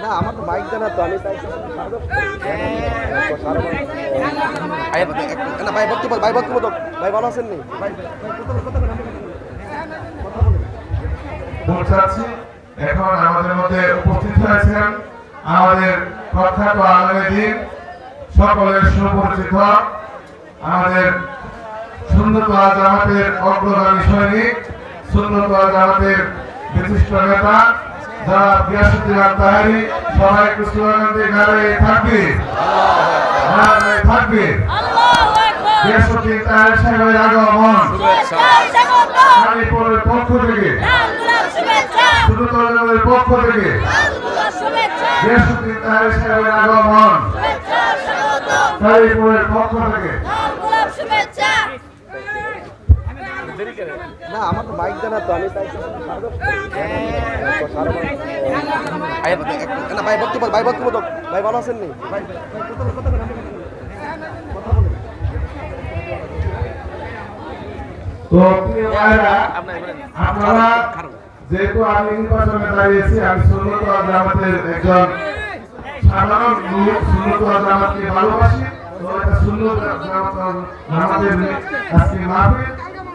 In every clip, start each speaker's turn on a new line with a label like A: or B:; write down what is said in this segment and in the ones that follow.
A: না আমার তো বাইক জানা তো আমি তাই না ভাই বক্তব্য ভাই বক্তব্য। ভাই ভালো আছেন নি?
B: এখন আমাদের মধ্যে উপস্থিত হয়েছেন আমাদের প্রখ্যাত আলমী দিন সকলের সুপরিচিত আমাদের সুন্দরতলা জামাতের অগ্রগামী সৈনিক সুন্দরতলা জামাতের বিশিষ্ট নেতা যারা গিয়াসুদ্দিন তাহারি সবাই একটু স্লোগান দিয়ে গাড়ি থাকবে। থাকবে গিয়াসুদ্দিন তাহারি সাহেবের আগমন। কালীপুরের পক্ষ থেকে। সুন্দরতলা জামাতের পক্ষ থেকে। গিয়াসুদ্দিন তাহারি সাহেবের আগমন। কালীপুরের পক্ষ থেকে।
A: না আমার তো বাইক জানা তো আমি তাই না ভাই বক্তব্য ভাই বক্তব্য দাও। ভাই ভালো আছেন নি?
B: তো আপনারা যেহেতু আমি নির্বাচনে দাঁড়িয়েছি আমি সুন্নত জামাতের একজন সাধারণ লোক সুন্নত জামাতকে ভালোবাসি। তো এটা সুন্নত জামাতের আজকে মাহফিল।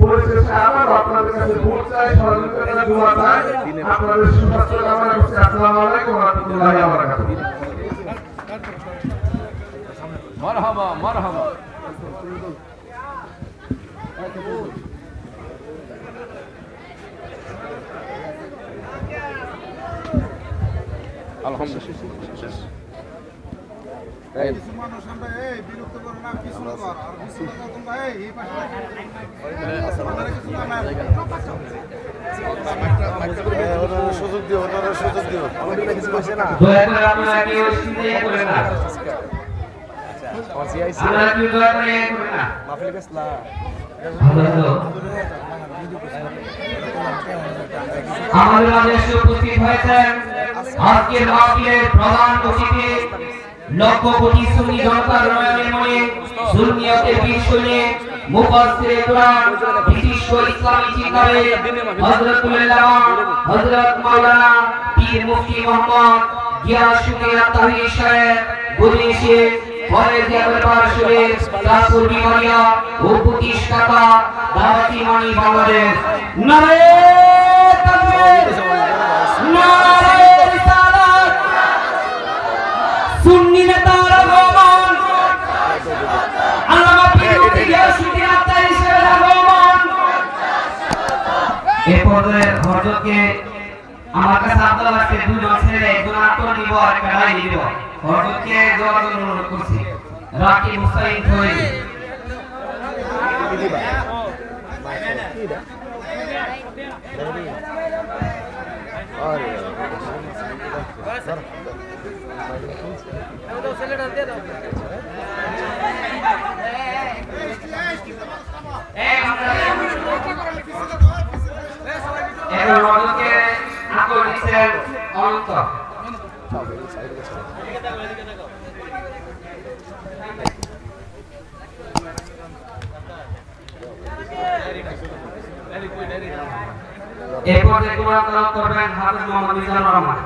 B: পরিশেষে আবার আপনাদের কাছে ভোট চাই সহযোগিতা দোয়া চাই। আপনাদের সুস্বাস্থ্য কামনা করছি। আসসালামু আলাইকুম ওয়া রাহমাতুল্লাহি ওয়া বারাকাতুহু।
A: মারহাবা মারহাবা। আলহামদুলিল্লাহ। আমাদের কিছু
C: উপস্থিত হয়েছেন আজকের মাহফিলের প্রধান অতিথি। লক্ষ কোটি সুন্নি জনতার নয়নের মনে সুন্নিয়তের বীর সৈনিক মুফাসসিরে কোরআন বিশিষ্ট ইসলামী চিন্তাবিদ হযরতুল উলামা হযরত মাওলানা পীর মুফতি মোহাম্মদ গিয়াসউদ্দিন আত-তাহিরি সাহেব বিমারিয়া ও প্রতিষ্ঠাতা দাওয়াতি মানি বাংলাদেশ। নারে তাকবীর! আব্দুল লাগছে দুজন ছেলে একজন আত্মর নিব আর গায়ে নিব। হযরতকে দেওয়ার জন্য অনুরোধ করছি। হযরতকে আত্মর দিচ্ছেন অনন্ত এরপর দেখুন করবেন হাফিজ মোহাম্মদ মিজানুর রহমান।